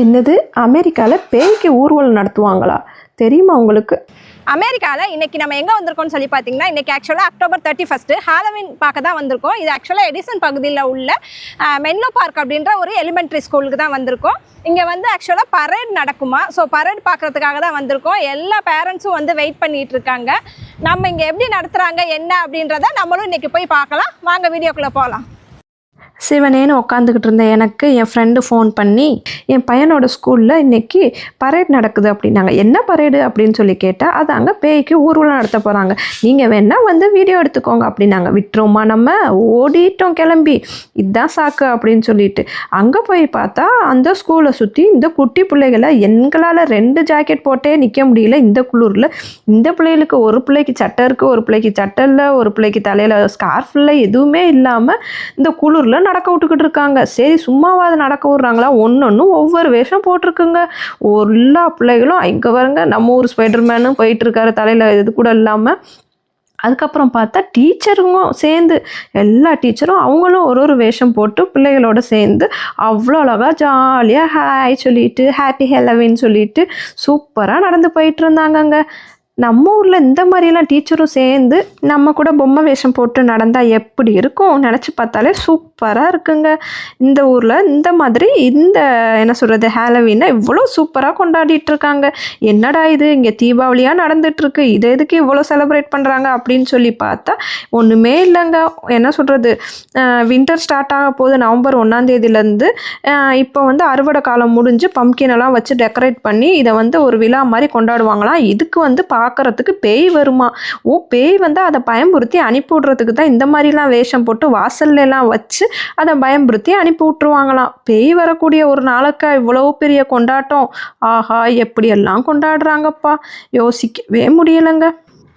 என்னது? அமெரிக்காவில் பேய்க்கு ஊர்வலம் நடத்துவாங்களா? தெரியுமா உங்களுக்கு? அமெரிக்காவில் இன்னைக்கு நம்ம எங்கே வந்திருக்கோம்னு சொல்லி பார்த்தீங்கன்னா இன்றைக்கி ஆக்சுவலாக அக்டோபர் தேர்ட்டி ஃபஸ்ட்டு ஹாலவின் பார்க்க தான் வந்திருக்கோம். இது ஆக்சுவலாக எடிசன் பகுதியில் உள்ள மென்லோ பார்க் அப்படின்ற ஒரு எலிமெண்ட்ரி ஸ்கூலுக்கு தான் வந்திருக்கோம். இங்கே வந்து ஆக்சுவலாக பரேட் நடக்குமா? ஸோ பரேட் பார்க்கறதுக்காக தான் வந்திருக்கோம். எல்லா பேரண்ட்ஸும் வந்து வெயிட் பண்ணிகிட்டு இருக்காங்க. நம்ம இங்கே எப்படி நடத்துகிறாங்க என்ன அப்படின்றத நம்மளும் இன்றைக்கி போய் பார்க்கலாம். வாங்க வீடியோக்குள்ளே போகலாம் சிவனேன்னு உட்காந்துக்கிட்டு இருந்த எனக்கு என் ஃப்ரெண்டு ஃபோன் பண்ணி என் பையனோட ஸ்கூலில் இன்றைக்கி பரேட் நடக்குது அப்படின்னாங்க. என்ன பரேடு அப்படின்னு சொல்லி கேட்டால் அது அங்கே பேய்க்கு ஊர்வலம் நடத்த போகிறாங்க நீங்கள் வேணால் வந்து வீடியோ எடுத்துக்கோங்க அப்படின்னாங்க. விட்டுருமா நம்ம. ஓடிட்டோம் கிளம்பி. இதுதான் சாக்கு அப்படின்னு சொல்லிட்டு. அங்கே போய் பார்த்தா அந்த ஸ்கூலை சுற்றி இந்த குட்டி பிள்ளைகளை எங்களால் ரெண்டு ஜாக்கெட் போட்டே நிற்க முடியல. இந்த குளிரில் இந்த பிள்ளைகளுக்கு ஒரு பிள்ளைக்கு சட்டை இருக்குது ஒரு பிள்ளைக்கு சட்டை இல்லை ஒரு பிள்ளைக்கு தலையில் ஸ்கார்ஃப் இல்லை எதுவுமே இல்லாமல் இந்த குளிரில் நடக்க விட்டுக்கிட்டு இருக்காங்க. சரி சும்மாவாது நடக்க விட்றாங்களா? ஒன்று ஒவ்வொரு வேஷம் போட்டிருக்குங்க. எல்லா பிள்ளைகளும் இங்கே பாருங்க நம்ம ஊர் ஸ்பைடர்மேனும் போயிட்டுருக்காரு தலையில் இது கூட இல்லாமல் அதுக்கப்புறம் பார்த்தா டீச்சருங்க சேர்ந்து எல்லா டீச்சரும் அவங்களும் ஒரு ஒரு வேஷம் போட்டு பிள்ளைகளோட சேர்ந்து அவ்வளோ அழகாக ஜாலியாக ஹாய் சொல்லிட்டு ஹாப்பி ஹெலவின்னு சொல்லிட்டு சூப்பராக நடந்து போயிட்டு இருந்தாங்கங்க. நம்ம ஊரில் இந்த மாதிரிலாம் டீச்சரும் சேர்ந்து நம்ம கூட பொம்மை வேஷம் போட்டு நடந்தால் எப்படி இருக்கும்? நினச்சி பார்த்தாலே சூப்பராக இருக்குங்க. இந்த ஊரில் இந்த மாதிரி இந்த என்ன சொல்கிறது ஹேலவீனை இவ்வளோ சூப்பராக கொண்டாடிட்டு இருக்காங்க. என்னடா இது? இங்கே தீபாவளியாக நடந்துகிட்ருக்கு இதை எதுக்கு இவ்வளோ செலிப்ரேட் பண்ணுறாங்க அப்படின்னு சொல்லி பார்த்தா ஒன்றுமே இல்லைங்க. என்ன சொல்கிறது வின்டர் ஸ்டார்ட் ஆக போகுது. நவம்பர் ஒன்றாந்தேதியிலேருந்து இப்போ வந்து அறுவடை காலம் முடிஞ்சு பம்கின் எல்லாம் வச்சு டெக்கரேட் பண்ணி இதை வந்து ஒரு விழா மாதிரி கொண்டாடுவாங்களாம். இதுக்கு வந்து பா பார்க்குறதுக்கு பேய் வருமா? ஓ பேய் வந்து அதை பயம்புறுத்தி அனுப்பி விட்றதுக்கு தான் இந்த மாதிரிலாம் வேஷம் போட்டு வாசல்லாம் வச்சு அதை பயம்புறுத்தி அனுப்பி விட்ருவாங்களாம் பேய் வரக்கூடிய ஒரு நாளுக்கா இவ்வளோ பெரிய கொண்டாட்டம்? ஆஹா எப்படியெல்லாம் கொண்டாடுறாங்கப்பா? யோசிக்கவே முடியலைங்க.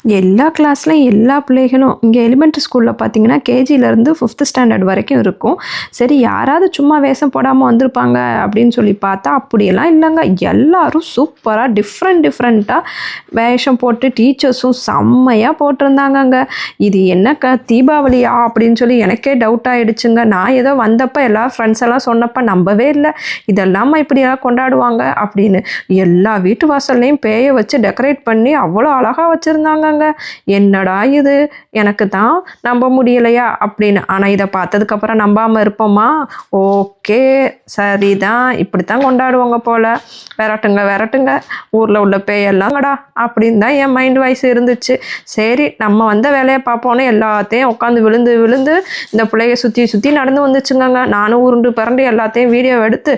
எல்லா கிளாஸ்லையும் எல்லா பிள்ளைகளும் இங்கே எலிமெண்ட்ரி ஸ்கூலில் பார்த்தீங்கன்னா கேஜிலேருந்து ஃபிஃப்த் ஸ்டாண்டர்ட் வரைக்கும் இருக்கும். சரி யாராவது சும்மா வேஷம் போடாமல் வந்திருப்பாங்க அப்படின்னு சொல்லி பார்த்தா அப்படியெல்லாம் இல்லைங்க. எல்லாரும் சூப்பராக டிஃப்ரெண்ட் டிஃப்ரெண்ட்டாக வேஷம் போட்டு டீச்சர்ஸும் செம்மையாக போட்டிருந்தாங்கங்க. இது என்ன க தீபாவளியா அப்படின்னு சொல்லி எனக்கே டவுட் ஆகிடுச்சுங்க நான் ஏதோ வந்தப்போ எல்லா ஃப்ரெண்ட்ஸ் எல்லாம் சொன்னப்போ நம்பவே இல்லை. இதெல்லாமா இப்படியெல்லாம் கொண்டாடுவாங்க அப்படின்னு. எல்லா வீட்டு வாசல்லையும் பேயை வச்சு டெக்கரேட் பண்ணி அவ்வளோ அழகாக வச்சுருந்தாங்க. வச்சுருந்தாங்கங்க என்னடா இது? எனக்கு தான் நம்ப முடியலையா? அப்படின்னு. ஆனால் இதை பார்த்ததுக்கப்புறம் நம்பாமல் இருப்போமா? ஓகே. சரிதான். இப்படி தான் கொண்டாடுவாங்க போல். விரட்டுங்க விரட்டுங்க. ஊரில் உள்ள பேயெல்லாம்ங்கடா அப்படின்னு தான் என் மைண்ட் வாய்ஸ் இருந்துச்சு. சரி நம்ம வந்த வேலையை பார்ப்போன்னு எல்லாத்தையும் உட்காந்து விழுந்து விழுந்து இந்த பிள்ளைய சுற்றி சுற்றி நடந்து வந்துச்சுங்க நானும் உருண்டு பிறண்டு எல்லாத்தையும் வீடியோ எடுத்து